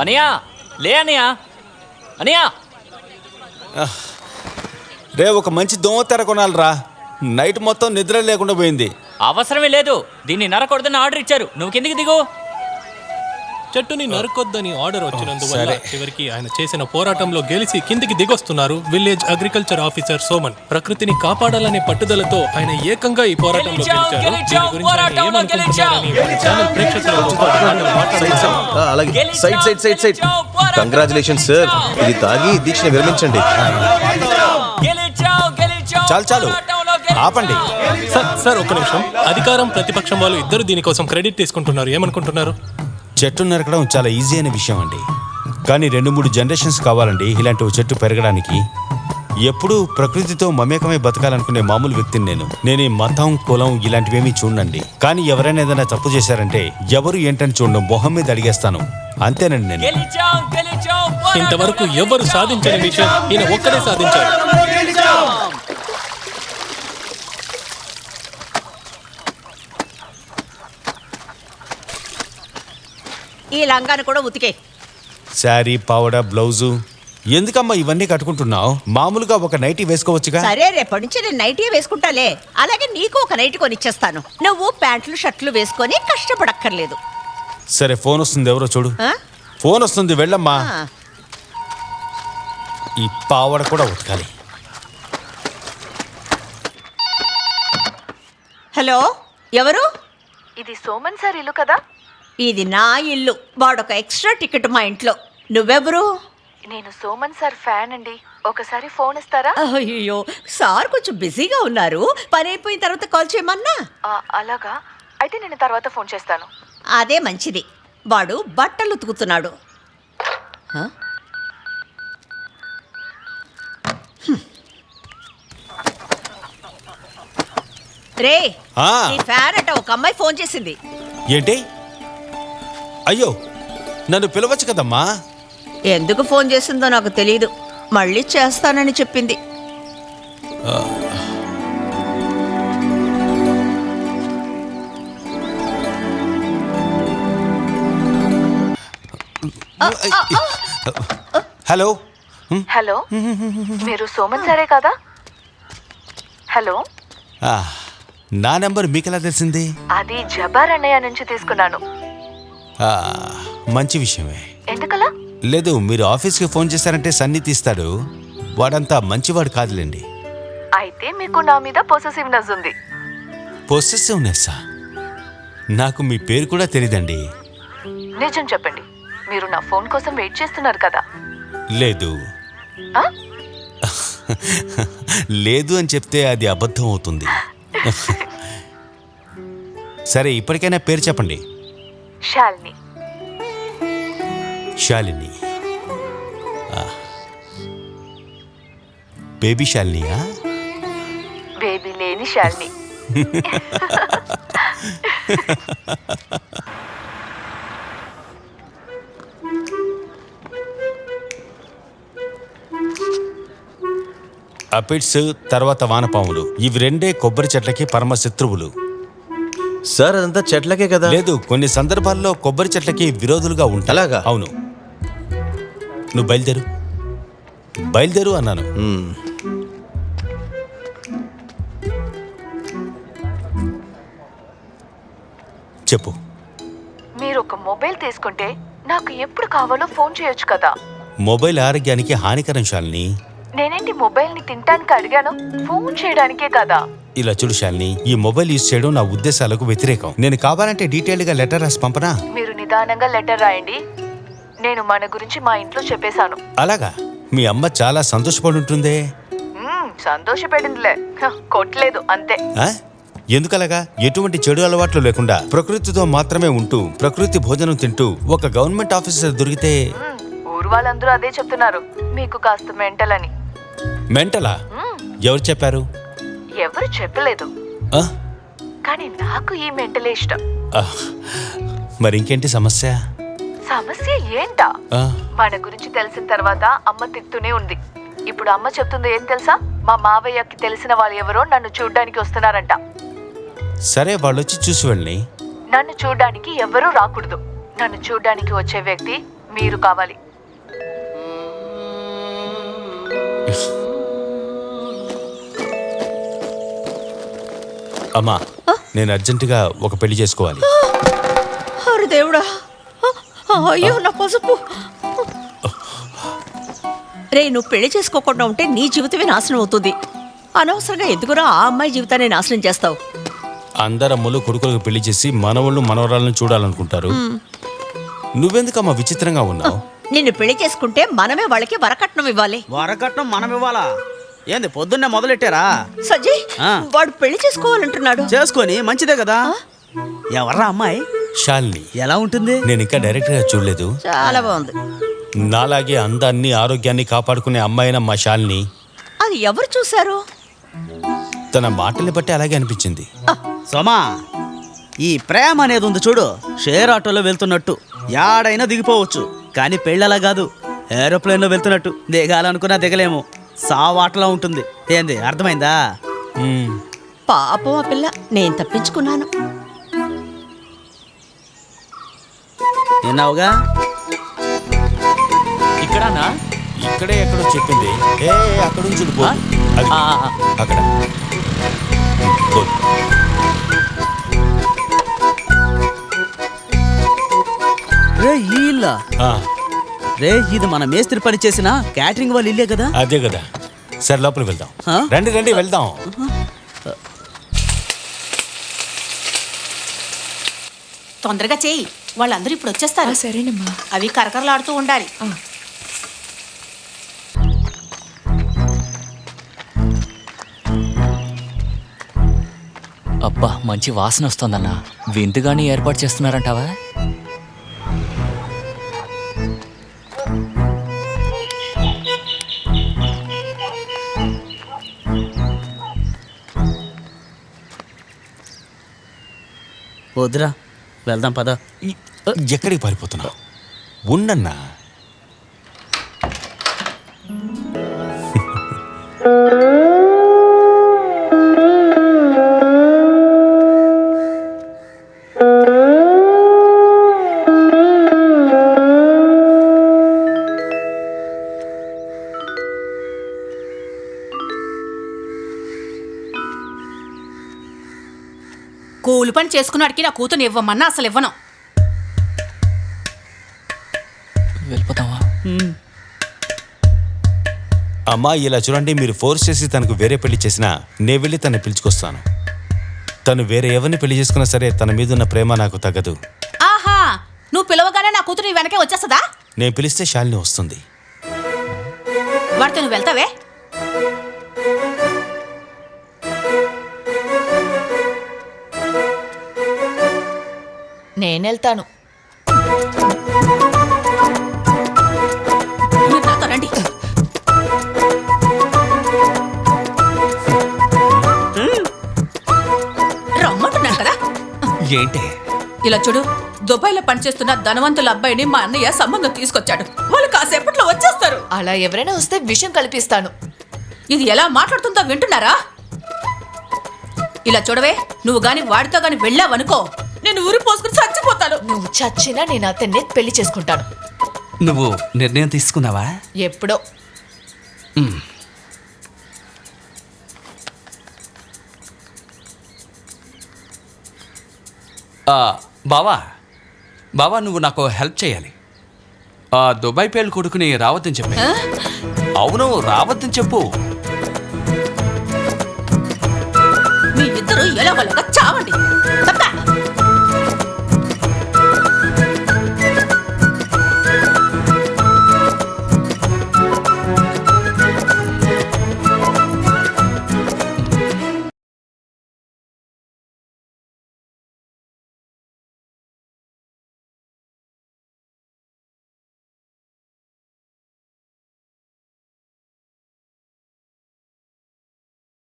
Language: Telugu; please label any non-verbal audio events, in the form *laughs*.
అనియా లే అనియా అనియా. రే ఒక మంచి దోమ తెర కొనాలిరా. నైట్ మొత్తం నిద్ర లేకుండా పోయింది. అవసరమే లేదు. దీన్ని నరకొడదని ఆర్డర్ ఇచ్చారు. నువ్వు కిందికి దిగు. చెట్టుని నరకొద్దని ఆర్డర్ వచ్చినందువల్ల. చివరికి ఆయన చేసిన పోరాటంలో గెలిచి కిందికి దిగొస్తున్నారు విలేజ్ అగ్రికల్చర్ ఆఫీసర్ సోమన్. ప్రకృతిని కాపాడాలనే పట్టుదలతో ఆయన ఏకంగా ఈ పోరాటంలో కంగ్రాచులేషన్ సార్ ఇది తాగి దీక్షను విరమించండి గెలిచాం, గెలిచాం, చాలు చాలు. ఆపండి. సార్ సార్ ఒక్క నిమిషం. అధికారం ప్రతిపక్షం వాళ్ళు ఇద్దరు దీనికోసం క్రెడిట్ తీసుకుంటున్నారు. ఏమనుకుంటున్నారు? చెట్టు నరకడం చాలా ఈజీ అయిన విషయం అండి. కానీ రెండు మూడు జనరేషన్స్ కావాలండి. ఇలాంటి ఓ చెట్టు పెరగడానికి. ఎప్పుడూ ప్రకృతితో మమేకమై బతకాలనుకునే మామూలు వ్యక్తిని నేను. నేను ఈ మతం కులం ఇలాంటివేమీ చూడండి కానీ ఎవరైనా ఏదైనా తప్పు చేశారంటే ఎవరు ఏంటని చూడడం మొహం మీద అడిగేస్తాను. అంతేనండి నేను. ఇంతవరకు ఎవరు. సాధించని విషయం ఈయన ఒక్కడే సాధించారు ఈ లంగాను కూడా ఉతికే. శారీ పావడ బ్లౌజు. ఎందుకమ్మా ఇవన్నీ కట్టుకుంటున్నావు? మామూలుగా ఒక నైటీ వేసుకోవచ్చుగా? సరే రేపటి నుంచి నేను నైటీ వేసుకుంటాలే. అలాగే నీకు ఒక నైటీ కొనిచ్చేస్తాను. నువ్వు ప్యాంట్లు షర్ట్లు వేసుకొని కష్టపడక్కర్లేదు. సరే ఫోన్ వస్తుంది ఎవరో చూడు. ఆ? ఫోన్ వస్తుంది వెళ్ళమ్మా. ఆ, ఈ పావడ కూడా ఉతకాలి. హలో ఎవరు? ఇది సోమన్ సార్ ఇల్లు కదా? ఇది నా ఇల్లు. వాడొక ఎక్స్ట్రా టికెట్ మా ఇంట్లో. నువ్వెవరు? నేను సోమన్ సార్ ఫ్యాన్ అండి. ఒకసారి ఫోన్ ఇస్తారా? అయ్యో సార్ కొంచెం బిజీగా ఉన్నారు. పని అయిపోయిన తర్వాత కాల్ చేయమన్నా? ఆ, అలాగా. అయితే నేను తర్వాత ఫోన్ చేస్తాను. అదే మంచిది. వాడు బట్టలు ఉతుకుతున్నాడు. రే ఫ్యాన్ అట ఒక అమ్మాయి ఫోన్ చేసింది. ఏంటి? అయ్యో నన్ను పిలవచ్చు కదమ్మా? ఎందుకు ఫోన్ చేసిందో నాకు తెలియదు మళ్ళీ చేస్తానని చెప్పింది. హలో? హలో? మీరు సోమన్ సారే కదా? హలో? ఆ, నా నెంబర్ మీకెలా తెలిసింది? అది జబార్ అన్నయ్య నుంచి తీసుకున్నాను. ఆ, మంచి విషయమే. ఎందుకలా? లేదు మీరు ఆఫీస్కి ఫోన్ చేశారంటే సన్ని తీస్తాడు. వాడంతా మంచివాడు కాదులేండి. అయితే మీకు నా మీద పొసెసివ్నెస్ ఉంది. పొసెసివ్నెస్సా నాకు మీ పేరు కూడా తెలియదండి నిజం చెప్పండి. మీరు నా ఫోన్ కోసం వెయిట్ చేస్తున్నారు కదా. లేదు. ఆ? లేదు అని చెప్తే అది అబద్ధం అవుతుంది. *laughs* సరే ఇప్పటికైనా పేరు చెప్పండి. శాలిని శాలిని. బేబీ శాలినియా బేబీ లేని శాలిని అపిడ్స్ తర్వాత వానపాములు. ఇవి రెండే కొబ్బరి చెట్లకి పరమ శత్రువులు సార్ అదంతా చెట్లకే కదా? లేదు కొన్ని సందర్భాల్లో కొబ్బరి చెట్లకి విరోధులుగా ఉంటాయి అలాగా? అవును. నువ్వు బయలుదేరు. బయలుదేరు అన్నాను. మ్మ్. చెప్పు. మీరు ఒక మొబైల్ తీసుకుంటే నాకు ఎప్పుడు కావాలో ఫోన్ చేయొచ్చు కదా. మొబైల్ ఆరోగ్యానికి హానికరం శాలిని. నేనేంటి మొబైల్ని తినడానికి అడిగాను? ఫోన్ చేయడానికే కదా. ఇలా చూడు శాలిని ఈ మొబైల్ యూజ్ చేయడం నా ఉద్దేశాలకు వ్యతిరేకం. నేను కావాలంటే డీటెయిల్డ్గా లెటర్ రాసి పంపనా? మీరు నిదానంగా లెటర్ రాయండి. నేను మన గురించి మా ఇంట్లో చెప్పేశాను. అలాగా? మీ అమ్మ చాలా సంతోషపడి ఉంటుందే మ్మ్, సంతోషపడిందిలే. హ, కొట్టలేదు అంతే. ఆ? ఎందుకలాగా? ఎటువంటి చెడు అలవాట్లు లేకుండా ప్రకృతితో మాత్రమే ఉంటూ ప్రకృతి భోజనం తింటూ ఒక గవర్నమెంట్ ఆఫీసర్ దొరికితే మ్మ్, ఊరు వాళ్ళందరూ అదే చెప్తున్నారు. మీకు కాస్త మెంటల్ అని మెంటలా? ఎవరు చెప్పారు? ఎవరు చెప్పలేదు. ఆ? కానీ నాకు ఈ మెంటలే ఇష్టం. ఆ, మరి ఇంకేంటి సమస్య? సమస్య ఏంటా? ఆ, మన గురించి తెలిసిన తర్వాత అమ్మ తిడుతూనే ఉంది. ఇప్పుడు అమ్మ చెప్తుంది ఏం తెలుసా? మా మావయ్యకి తెలిసిన వాళ్ళు ఎవరో నన్ను చూడ్డానికి వస్తున్నారంట. సరే వాళ్ళు వచ్చి చూసి వెళ్ళి నన్ను చూడ్డానికి ఎవరూ రాకూడదు. నన్ను చూడ్డానికి వచ్చే వ్యక్తి మీరు కావాలి. అమ్మా నేను అర్జెంటుగా ఒక పెళ్ళి చేసుకోవాలి. అరే దేవుడా. అయ్యో నా పసుపు. రే నువ్వు పెళ్ళి చేసుకోకుండా ఉంటే నీ జీవితమే నాశనం అవుతుంది. అనవసరంగా ఎందుకురా ఆ అమ్మాయి జీవితాన్ని నాశనం చేస్తావు? అందరమ్మలు కొడుకులకు పెళ్ళి చేసి మనవళ్ళు మనవరాలను చూడాలనుకుంటారు. నువ్వెందుకమ్మా విచిత్రంగా ఉన్నావు? నిన్ను పెళ్ళి చేసుకుంటే మనమే వాళ్ళకి వరకట్నం ఇవ్వాలి. వరకట్నం మనం ఇవ్వాలా ఏంది పొద్దున్నే మొదలెట్టారా? సజ్జయ్ ఆ. వాడు పెళ్ళి చేసుకోవాలంటున్నాడు. చేసుకొని మంచిదే కదా? ఎవర్రా అమ్మాయి? షాల్ని ఎలా ఉంటుంది? నేను ఇంకా డైరెక్ట్గా చూడలేదు. చాలా బాగుంది. నాలాగే అందాన్ని ఆరోగ్యాన్ని కాపాడుకునే అమ్మాయిన మా షాల్ని అది ఎవరు చూశారు? తన మాటల్ని బట్టి అలాగే అనిపించింది. సోమా ఈ ప్రేమ అనేది ఉంది చూడు షేర్ ఆటోలో వెళ్తున్నట్టు. యాడైనా దిగిపోవచ్చు కానీ పెళ్ళలా కాదు. ఏరోప్లేన్లో వెళ్తున్నట్టు. దిగాలనుకున్నా దిగలేము. సావాటలా ఉంటుంది. ఏంది అర్థమైందా. పాపం ఆ పిల్ల నేను తప్పించుకున్నాను. విన్నావుగా ఇక్కడనా? ఇక్కడే ఎక్కడో చెప్పింది. ఏ అక్కడ నుంచి అక్కడ. రే ఈ రే ఇది మన మేస్త్రి పని చేసిన క్యాటరింగ్ వాళ్ళు ఇల్లే కదా? అదే కదా. సరే లోపలికి వెళ్దాం. ఆ? రండి రండి వెళ్దాం. తొందరగా చేయి. వాళ్ళందరూ ఇప్పుడు వచ్చేస్తారు. సరేనమ్మా. అవి కరకరలాడుతూ ఉండాలి. అబ్బా మంచి వాసన వస్తుందన్నా. విందుగాని ఏర్పాటు చేస్తున్నారంటావా? వద్దురా. వెళ్దాం పద. ఈ- ఎక్కడికి పారిపోతున్నావు? ఉండన్నా. పని చేసుకున్నాడికి నా కూతురు ఇవ్వమన్నా అసలు ఇవ్వను. వెళ్ళిపోతావా? అమ్మా ఇలా చూడండి మీరు ఫోర్స్ చేసి తనకు వేరే పెళ్ళి చేసినా నేను వెళ్ళి తను పిలుచుకొస్తాను. తను వేరే ఎవరిని పెళ్ళి చేసుకున్నా సరే తన మీద ఉన్న ప్రేమ నాకు తగ్గదు. ఆహా నువ్వు పిలవగానే నా కూతురు నీ వెనకే వచ్చేస్తుందా? నేను పిలిస్తే శాలిని వస్తుంది. వాడితో నువ్వు వెళ్తావే? నేనెళ్తాను. రండి. రమ్మంటున్నాను కదా. ఏంటి? ఇలా చూడు దుబాయ్లో పనిచేస్తున్న ధనవంతుల అబ్బాయిని మా అన్నయ్య సంబంధం తీసుకొచ్చాడు. వాళ్ళు కాసేపట్లో వచ్చేస్తారు. అలా ఎవరైనా వస్తే విషయం కల్పిస్తాను. ఇది ఎలా మాట్లాడుతుందో వింటున్నారా? ఇలా చూడవే నువ్వు గాని వాడితో గాని వెళ్ళావనుకో నేను ఊరి పోసుకుని చచ్చిపోతాను. నువ్వు చచ్చినా నేను అతన్ని పెళ్ళి చేసుకుంటాను. నువ్వు నిర్ణయం తీసుకున్నావా? ఎప్పుడో. ఆ, బావా బావా నువ్వు నాకు హెల్ప్ చేయాలి. ఆ దుబాయ్ పేలు కొడుకుని రావద్దని చెప్పి. అవును రావద్దని చెప్పు. చావండి. తప్ప